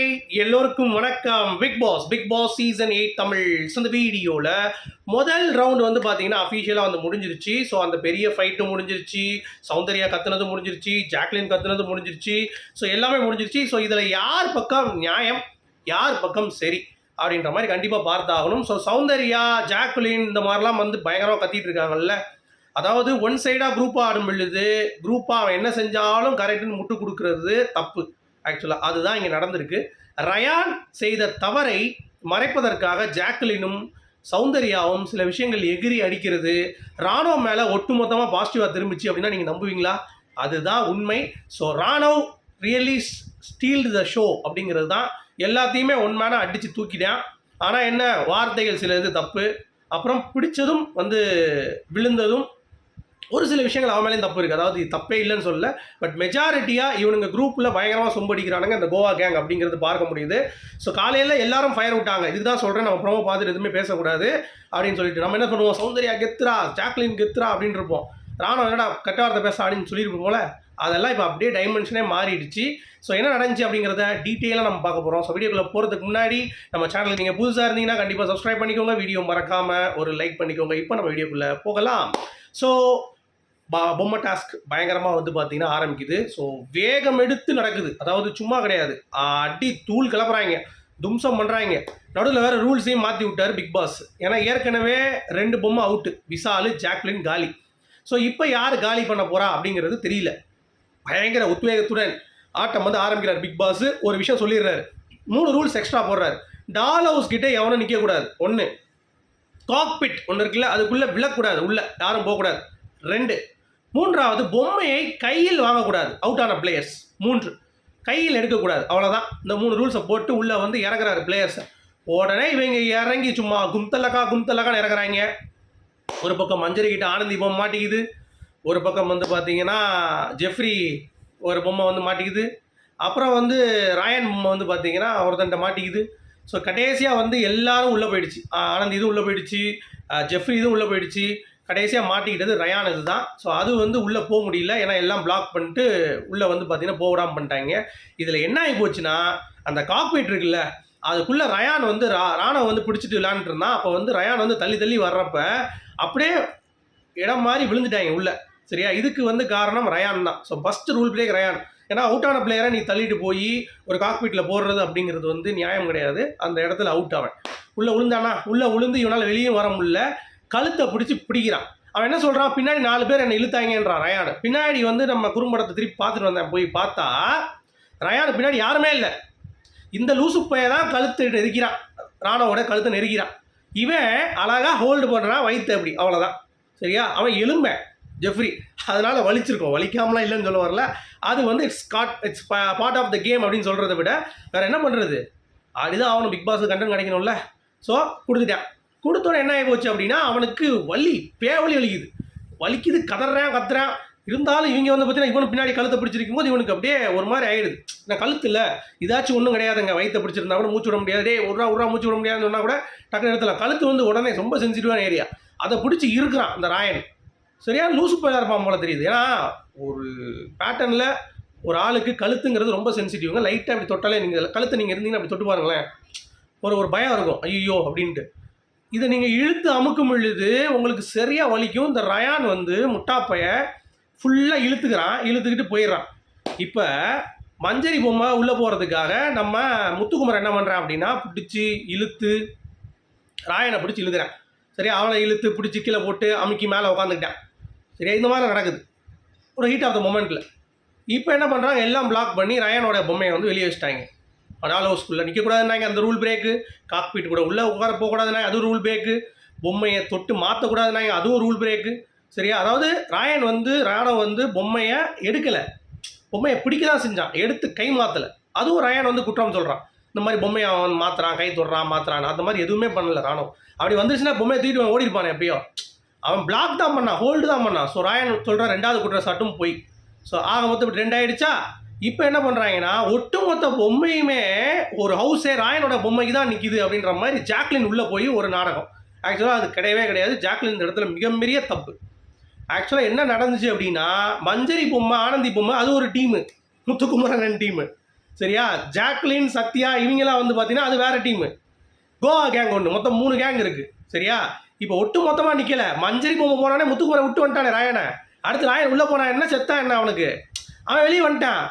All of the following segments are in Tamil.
ஹாய் எல்லோருக்கும் வணக்கம். Bigg Boss Bigg Boss season eight Tamil இந்த வீடியோவில் முதல் ரவுண்ட் வந்து பார்த்தீங்கன்னா அஃபீஷியலாக வந்து முடிஞ்சிருச்சு. ஸோ அந்த பெரிய ஃபைட்டும் முடிஞ்சிருச்சு. சௌந்தர்யா கத்துனதும் முடிஞ்சிருச்சு. ஜாக்லின் கத்துனதும் முடிஞ்சிருச்சு. ஸோ எல்லாமே முடிஞ்சிருச்சு. ஸோ இதில் யார் பக்கம் நியாயம் யார் பக்கம் சரி அப்படின்ற மாதிரி கண்டிப்பாக பார்த்தாகணும். ஸோ சௌந்தர்யா ஜாக்லின் இந்த மாதிரிலாம் வந்து பயங்கரமாக கத்திட்டு இருக்காங்கல்ல. அதாவது ஒன் சைடாக குரூப்பாக ஆடும் பொழுது குரூப்பாக அவன் என்ன செஞ்சாலும் கரெக்டுன்னு முட்டு கொடுக்கறது தப்பு. ஆக்சுவலாக அதுதான் இங்கே நடந்திருக்கு. ரயான் செய்த தவறை மறைப்பதற்காக ஜாக்லினும் சௌந்தர்யாவும் சில விஷயங்கள் எகிரி அடிக்கிறது. ராணுவ மேலே ஒட்டுமொத்தமாக பாசிட்டிவாக திரும்பிச்சு அப்படின்னா நீங்கள் நம்புவீங்களா? அதுதான் உண்மை. So Raanav really stealed the show அப்படிங்கிறது தான் எல்லாத்தையுமே உண்மையான அடித்து தூக்கிட்டான். ஆனால் என்ன? வார்த்தைகள் சில இது தப்பு. அப்புறம் பிடிச்சதும் வந்து விழுந்ததும் ஒரு சில விஷயங்கள் அவன் மேலேயும் தப்பு இருக்குது அதாவது தப்பே இல்லைன்னு சொல்லல. பட் மெஜாரிட்டியாக இவனுங்க குரூப்பில் பயங்கரமாக சொம்படிக்கிறானுங்க இந்த கோவா கேங் அப்படிங்கிறது பார்க்க முடியுது. ஸோ காலையில் எல்லாரும் ஃபயர் விட்டாங்க. இதுதான் தான் சொல்கிறேன் நம்ம ப்ரோமோ பார்த்துட்டு எதுவுமே பேசக்கூடாது அப்படின்னு சொல்லிட்டு. நம்ம என்ன பண்ணுவோம்? சௌந்தர்யா கெத்ரா ஜாக்லின் கெத்ரா அப்படின்னு இருப்போம். ராணுவ என்னடா கெட்ட வார்த்தை பேச அப்படின்னு சொல்லியிருப்போம் போல. அதெல்லாம் இப்போ அப்படியே டைமென்ஷனே மாறிடுச்சு. ஸோ என்ன நடந்துச்சு அப்படிங்கிறத டீட்டெயிலாக நம்ம பார்க்க போகிறோம் ஸோ வீடியோக்குள்ளே போகிறதுக்கு முன்னாடி நம்ம சேனல் நீங்கள் புதுசாக இருந்தீங்கன்னா கண்டிப்பாக சப்ஸ்கிரைப் பண்ணிக்கோங்க. வீடியோ மறக்காமல் ஒரு லைக் பண்ணிக்கோங்க. இப்போ நம்ம வீடியோக்குள்ளே போகலாம். ஸோ பா பொம்மை டாஸ்க் பயங்கரமாக வந்து பார்த்தீங்கன்னா ஆரம்பிக்குது. ஸோ வேகம் எடுத்து நடக்குது. அதாவது சும்மா கிடையாது. அடி தூள் கிளப்புறாங்க. தும்சம் பண்ணுறாங்க நடுவில் வேறு ரூல்ஸையும் மாற்றி விட்டார் பிக் பாஸ் ஏன்னா ஏற்கனவே ரெண்டு பொம்மை அவுட்டு விசாலு ஜாக்லின் காலி. ஸோ இப்போ யார் காலி பண்ண போகிறா அப்படிங்கிறது தெரியல. பயங்கர உத்வேகத்துடன் ஆட்டம் வந்து ஆரம்பிக்கிறார் பிக் பாஸ். ஒரு விஷயம் சொல்லிடுறாரு. மூணு ரூல்ஸ் எக்ஸ்ட்ரா போடுறாரு. டால் ஹவுஸ் கிட்டே எவனும் நிற்கக்கூடாது ஒன்று காக்பிட் ஒன்று இருக்குல்ல அதுக்குள்ளே விழக்கூடாது. உள்ள யாரும் போகக்கூடாது. ரெண்டு மூன்றாவது பொம்மையை கையில் வாங்கக்கூடாது. அவுட் ஆன பிளேயர்ஸ் மூன்று கையில் எடுக்கக்கூடாது. அவ்வளோதான் இந்த மூணு ரூல்ஸை போட்டு உள்ளே வந்து இறங்குறாரு பிளேயர்ஸை உடனே இவங்க இறங்கி சும்மா கும்தலக்கா கும்தலக்கான்னு இறங்குறாங்க. ஒரு பக்கம் மஞ்சரி கிட்ட ஆனந்தி பொம்மை மாட்டிக்குது. ஒரு பக்கம் வந்து பார்த்தீங்கன்னா ஜெஃப்ரி ஒரு பொம்மை வந்து மாட்டிக்குது. அப்புறம் வந்து ராயன் பொம்மை வந்து பார்த்தீங்கன்னா ஒருத்தன்ட்ட மாட்டிக்குது. ஸோ கடைசியாக வந்து எல்லாரும் உள்ளே போயிடுச்சு. ஆ, ஆனந்த் இதுவும் உள்ளே போயிடுச்சு. ஜெஃப்ரி இதுவும் உள்ளே போயிடுச்சு. கடைசியாக மாட்டிக்கிட்டது ரயான் இது தான். ஸோ அது வந்து உள்ளே போக முடியல. ஏன்னா எல்லாம் பிளாக் பண்ணிட்டு உள்ளே வந்து பார்த்தீங்கன்னா போக விடாம பண்ணிட்டாங்க. இதில் என்ன ஆகி போச்சுன்னா அந்த காக்பீட் இருக்குல்ல அதுக்குள்ளே ரயான் வந்து ரா ராணவ வந்து பிடிச்சிட்டு விளாண்டுட்டு இருந்தான். அப்போ வந்து ரயான் வந்து தள்ளி தள்ளி வர்றப்ப அப்படியே இடம் மாதிரி விழுந்துட்டாங்க உள்ளே. சரியா? இதுக்கு வந்து காரணம் ரயான் தான். So first rule player Rayan ஏன்னா அவுட் ஆன பிளேயரை நீ தள்ளிட்டு போய் ஒரு காக்பீட்டில் போடுறது அப்படிங்கிறது வந்து நியாயம் கிடையாது. அந்த இடத்துல அவுட் அவன் உள்ளே விழுந்தானா உள்ளே விழுந்து இவனால் வெளியே வர முடியல. கழுத்தை பிடிச்சி பிடிக்கிறான். அவன் என்ன சொல்கிறான் பின்னாடி நாலு பேர் என்னை இழுத்தாங்கன்றான் ரயான் பின்னாடி வந்து நம்ம குறும்படத்தை திருப்பி பார்த்துட்டு வந்தேன். போய் பார்த்தா ரயானு பின்னாடி யாருமே இல்லை. இந்த லூசு பைய தான் கழுத்து நெருக்கிறான். ராணாவோட கழுத்தை நெருக்கிறான். இவன் அழகாக ஹோல்டு பண்ணுறான் வயிற்று அப்படி. அவ்வளோதான் சரியா? அவன் எலும்பை ஜெஃப்ரி அதனால வலிச்சிருக்கோம். வலிக்காமலாம் இல்லைன்னு சொல்ல வரல. அது வந்து it's got it's part of the game அப்படின்னு சொல்கிறத விட வேறு என்ன பண்ணுறது அதுதான் அவனுக்கு பிக் பாஸ் கண்டன் கிடைக்கணும்ல. ஸோ கொடுத்துட்டேன். கொடுத்தோட என்ன ஆகி போச்சு அப்படின்னா அவனுக்கு வலி பேவலி வலிக்குது. வலிக்குது கதறேன் கத்துறேன். இருந்தாலும் இவங்க வந்து பார்த்தீங்கன்னா இவனுக்கு பின்னாடி கழுத்தை பிடிச்சிருக்கும் போது இவனுக்கு அப்படியே ஒரு மாதிரி ஆயிடுது. நான் கழுத்து இல்லை. இதாச்சும் ஒன்றும் கிடையாதுங்க. வயிற்ற பிடிச்சிருந்தா கூட மூச்சு விட முடியாது. டே ஒரு ரூபா ஒரு மூச்சு விட முடியாதுன்னு சொன்னால் கூட டக்குனு இடத்துல கழுத்து வந்து உடனே ரொம்ப சென்சிட்டிவான ஏரியா அதை பிடிச்சி இருக்கிறான் அந்த ராயன். சரியா லூசு பயிலாக இருப்பான் போல தெரியுது. ஏன்னா ஒரு பேட்டர்னில் ஒரு ஆளுக்கு கழுத்துங்கிறது ரொம்ப சென்சிட்டிவ்ங்க லைட்டாக அப்படி தொட்டாலே நீங்கள் கழுத்தை நீங்கள் இருந்தீங்கன்னா அப்படி தொட்டு பாருங்களேன் ஒரு ஒரு பயம் இருக்கும். ஐயோ அப்படின்ட்டு. இதை நீங்கள் இழுத்து அமுக்கும் பொழுது உங்களுக்கு சரியாக வலிக்கும். இந்த ரயான் வந்து முட்டாப்பைய ஃபுல்லாக இழுத்துக்கிறான். இழுத்துக்கிட்டு போயிடுறான். இப்போ மஞ்சரி பொம்மை உள்ளே போகிறதுக்காக நம்ம முத்துக்குமர் என்ன பண்ணுறான் அப்படின்னா பிடிச்சி இழுத்து ராயனை பிடிச்சி இழுக்கிறேன். சரி அவனை இழுத்து பிடிச்சி கீழே போட்டு அமுக்கி மேலே உட்காந்துக்கிட்டான் சரியா? இந்த மாதிரி நடக்குது ஒரு ஹீட் ஆஃப் த மொமெண்ட்டில் இப்போ என்ன பண்ணுறாங்க எல்லாம் பிளாக் பண்ணி ரயானோட பொம்மையை வந்து வெளியே வச்சுட்டாங்க. நாலு ஸ்கூலில் நிற்கக்கூடாதுனாங்க அந்த ரூல் பிரேக்கு காக்பீட் கூட உள்ளே உட்கார போகக்கூடாதுனாங்க அதுவும் ரூல் பிரேக்கு பொம்மையை தொட்டு மாற்றக்கூடாதுனாங்க அதுவும் ரூல் பிரேக்கு சரியா? அதாவது ராயன் வந்து ராணவ் வந்து பொம்மையை எடுக்கலை. பொம்மையை பிடிக்க தான் செஞ்சான். எடுத்து கை மாற்றலை அதுவும் ராயன் வந்து குற்றம் சொல்கிறான் இந்த மாதிரி பொம்மையை அவன் மாற்றுறான் கை தொடுறான் மாற்றுறான் அந்த மாதிரி எதுவுமே பண்ணல ராணுவம் அப்படி வந்துருச்சுன்னா பொம்மையை தூக்கிட்டு ஓடிருப்பானே எப்பயோ. அவன் பிளாக் தான் பண்ணான் ஹோல்டு தான் பண்ணான். ஸோ ராயன் சொல்கிறான் ரெண்டாவது குற்றச்சாட்டும் போய். ஸோ ஆக மொத்தம் இப்படி ரெண்டாயிடுச்சா இப்போ என்ன பண்ணுறாங்கன்னா ஒட்டுமொத்த பொம்மையுமே ஒரு ஹவுஸே ராயனோட பொம்மைக்கு தான் நிற்கிது அப்படின்ற மாதிரி ஜாக்லின் உள்ளே போய் ஒரு நாடகம். ஆக்சுவலாக அது கிடையவே கிடையாது. ஜாக்லின் இந்த இடத்துல மிகப்பெரிய தப்பு. ஆக்சுவலாக என்ன நடந்துச்சு அப்படின்னா மஞ்சரி பொம்மை ஆனந்தி பொம்மை அது ஒரு டீமு முத்துக்குமரன் டீமு சரியா? ஜாக்லின் சத்யா இவங்கெல்லாம் வந்து பார்த்தீங்கன்னா அது வேறு டீமு கோவா கேங் ஒன்று மொத்தம் மூணு கேங் இருக்குது சரியா? இப்போ ஒட்டு மொத்தமாக நிற்கல மஞ்சரி பொம்மை போனானே முத்துக்குமரை விட்டு வந்துட்டானே ராயனை. அடுத்து ராயன் உள்ளே போனான் என்ன செத்தான் என்ன அவனுக்கு? அவன் வெளியே வந்துட்டான்.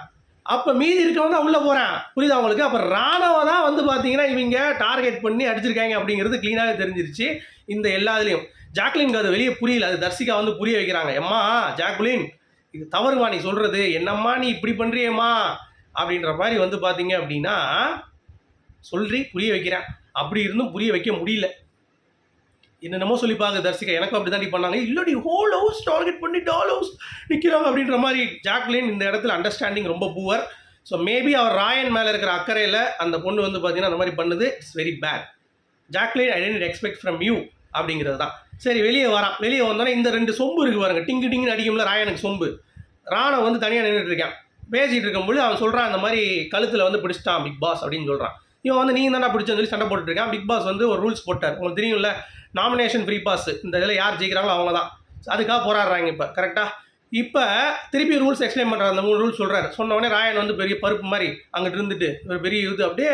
அப்போ மீதி இருக்கவன் தான் உள்ளே போகிறான் புரியுதா அவங்களுக்கு அப்போ ராணுவ தான் வந்து பார்த்தீங்கன்னா இவங்க டார்கெட் பண்ணி அடிச்சிருக்காங்க அப்படிங்கிறது க்ளீனாகவே தெரிஞ்சிருச்சு. இந்த எல்லாத்துலேயும். ஜாக்லினுக்கு அது வெளியே புரியல. அது தர்சிகா வந்து புரிய வைக்கிறாங்க. எம்மா ஜாக்லின் இது தவறுமா நீ சொல்கிறது என்னம்மா நீ இப்படி பண்ணுறியம்மா அப்படின்ற மாதிரி வந்து பார்த்தீங்க அப்படின்னா சொல்றி புரிய வைக்கிறேன். அப்படி இருந்தும் புரிய வைக்க முடியல. என்னென்னமோ சொல்லி தர்சிகா. எனக்கும் அப்படி தான் பண்ணாங்க. இல்லடி ஹோல் ஹவுஸ் டார்கெட் பண்ணி டால் ஹவுஸ் நிற்கிறாங்க அப்படின்ற மாதிரி ஜாக்லின் இந்த இடத்துல அண்டர்ஸ்டாண்டிங் ரொம்ப புவர் ஸோ மேபி அவர் ராயன் மேலே இருக்கிற அக்கறையில் அந்த பொண்ணு வந்து பார்த்தீங்கன்னா அந்த மாதிரி பண்ணுது. It's very bad Jacqueline I didn't expect from you அப்படிங்கிறது தான். சரி வெளியே வரான். வெளியே வந்தோன்னே இந்த ரெண்டு சொம்பு இருக்கு பாருங்க. டிங்கு டிங்குன்னு அடிக்கும்ல ராயனுக்கு சொம்பு. ராணை வந்து தனியாக நின்றுட்டு இருக்கேன். பேசிகிட்டு இருக்கும்போது அவன் சொல்கிறான் அந்த மாதிரி கழுத்தில் வந்து பிடிச்சிட்டான் பிக் பாஸ் அப்படின்னு சொல்கிறான் இவன் வந்து நீங்கள் தானே பிடிச்சன்னு சொல்லி சண்டை போட்டுட்டு இருக்கான். பிக் பாஸ் வந்து ஒரு ரூல்ஸ் போட்டார். உங்களுக்கு தெரியும்ல நாமினேஷன் ஃப்ரீ பாஸ் இந்த இதில் யார் ஜெயிக்கிறாங்களோ அவங்க தான் அதுக்காக போராடுறாங்க இப்போ கரெக்டாக இப்போ திருப்பி ரூல்ஸ் எக்ஸ்பிளைன் பண்ணுறாரு அந்த மூணு ரூல்ஸ் சொல்கிறார் சொன்ன உடனே ராயன் வந்து பெரிய பருப்பு மாதிரி அங்கிட்டு இருந்துட்டு ஒரு பெரிய இது அப்படியே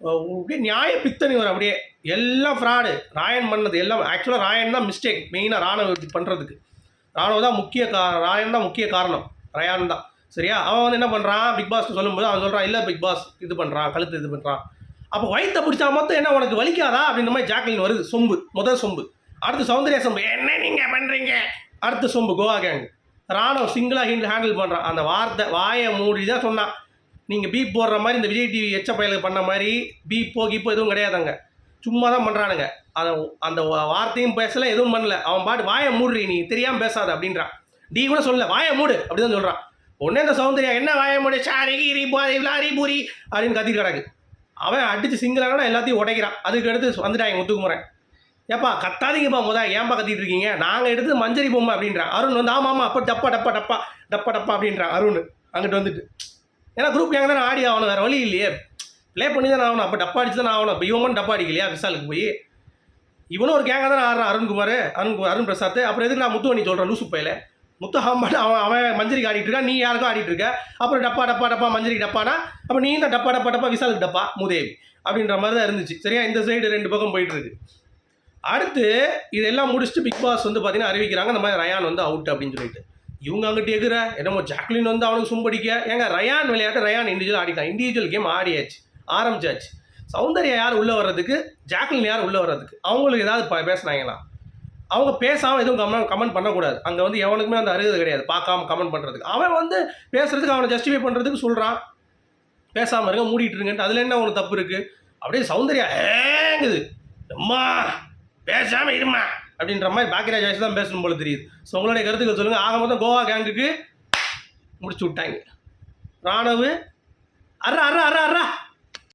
அப்படியே நியாய பித்தனி வரும் அப்படியே எல்லாம் ஃப்ராடு ராயன் பண்ணது எல்லாம் ஆக்சுவலாக ராயன் தான் மிஸ்டேக் மெயினாக ராணுவ பண்ணுறதுக்கு ராணுவ தான் முக்கிய கா ராயன் தான் முக்கிய காரணம். ரயான் தான். சரியா? அவன் வந்து என்ன பண்ணுறான் பிக் பாஸ்க்கு சொல்லும்போது அவன் சொல்கிறான் இல்லை பிக் பாஸ் இது பண்ணுறான் கழுத்து இது பண்ணுறான் அப்போ வயிற்ற பிடிச்சா மொத்தம் என்ன உனக்கு வலிக்காதா? அப்படின்ற மாதிரி ஜாக்லின் வருது. சொம்பு. முதல் சொம்பு. அடுத்து சௌந்தர்யா சொம்பு. என்ன நீங்கள் பண்ணுறீங்க அடுத்த சொம்பு கோவா கேங் ராணுவ சிங்கிளாக ஹிண்ட் ஹேண்டில் பண்ணுறான் அந்த வார்த்தை வாயை மூடி தான் சொன்னான் நீங்கள் பீப் போடுற மாதிரி இந்த விஜய் டிவி எச்ச பயலுக்கு பண்ண மாதிரி பீப்போ கீப்போ எதுவும் கிடையாதுங்க. சும்மா தான் பண்ணுறானுங்க அதை அந்த வார்த்தையும் பேசலை எதுவும் பண்ணல. அவன் பாட்டு வாயை மூடுறி நீ தெரியாமல் பேசாத அப்படின்றான் டி கூட சொல்ல வாயை மூடு அப்படி தான் சொல்கிறான் உடனே இந்த சௌந்தர்யா என்ன வாயை மூடு? சாரி கீரி போதை லாரி பூரி அப்படின்னு கத்திட்டு கிடக்கு. அவன் அடித்து சிங்கிளானா எல்லாத்தையும் உடைக்கிறான். அதுக்கு அடுத்து வந்துட்டாங்க முத்துக்குமரன். ஏப்பா கத்தாதீங்கப்பா முத. ஏன்பா கத்திட்டு இருக்கீங்க? நாங்கள் எடுத்து மஞ்சரி பொம்மை அப்படின்றான் அருண் வந்து ஆமாம் ஆமாம் அப்போ டப்பா டப்பா டப்பா டப்பா டப்பா அப்படின்றான் அருண். அங்கிட்டு வந்துட்டு. ஏன்னா குரூப் கேங்க தானே ஆடி ஆகணும் வேறு வழி இல்லையே. ப்ளே பண்ணி தானே ஆகணும். அப்போ டப்பா அடிச்சு தானே ஆகணும். இப்போ இவன் மட்டும் டப்பா அடிக்கலையா? விசாலுக்கு போய். இவனும் ஒரு கேங்க தானே ஆடுறான் அருண்குமார் அருண் அருண் பிரசாத். அப்புறம் எதுக்கு நான் முத்துவணி சொல்கிறேன் லூசு பையில? முத்து அவன் அவன் அவன் மஞ்சரிக்கு ஆடிட்டு இருக்கா நீ யாருக்கும் ஆடிட்டு இருக்க. அப்புறம் டப்பா டப்பா டப்பா மஞ்சரிக்கு டப்பானா? அப்போ நீ தான் டப்பா டப்பா டப்பா விசாலுக்கு டப்பா முதேவி. அப்படின்ற மாதிரி தான் இருந்துச்சு. சரியா? இந்த சைடு ரெண்டு பக்கம் போயிட்டு இருக்கு. அடுத்து இதெல்லாம் முடிச்சுட்டு பிக் பாஸ் வந்து பார்த்தீங்கன்னா அறிவிக்கிறாங்க இந்த மாதிரி ரயான் வந்து அவுட் அப்படின்னு சொல்லிட்டு. இவங்க அங்கிட்டு எகுற என்னமோ ஜாக்லின் வந்து அவனுக்கு சும்படிக்க ஏங்க ரயான் விளையாட்டு ரயான் இண்டிவிஜுவல் ஆடிட்டான். இண்டிவிஜுவல் கேம் ஆடியாச்சு ஆரம்பிச்சாச்சு. சௌந்தர்யா யார் உள்ளே வர்றதுக்கு? ஜாக்லின் யார் உள்ளே வர்றதுக்கு? அவங்களுக்கு ஏதாவது ப- பேசுனாங்களா? அவங்க பேசாமல் எதுவும் கமெண்ட் கமெண்ட் பண்ணக்கூடாது. அங்கே வந்து எவனுக்குமே அந்த அருகது கிடையாது. பார்க்காம கமெண்ட் பண்ணுறதுக்கு அவன் வந்து பேசுறதுக்கு அவனை ஜஸ்டிஃபை பண்ணுறதுக்கு சொல்கிறான் பேசாமல் இருங்க மூடிட்டு இருங்கன்ட்டு. அதில் என்ன உனக்கு தப்பு இருக்குது அப்படியே சௌந்தர்யா ஏங்குது. அம்மா பேசாமல் இருமா அப்படின்ற மாதிரி பாக்கியராஜ் வயசு தான் பேசணும் போல தெரியுது. ஸோ உங்களுடைய கருத்துக்கள் சொல்லுங்கள் ஆக மொத்தம் கோவா கேங்குக்கு முடிச்சு விட்டாங்க. ராணுவ அர்ரா அர்ரா அர்ரா அர்ரா.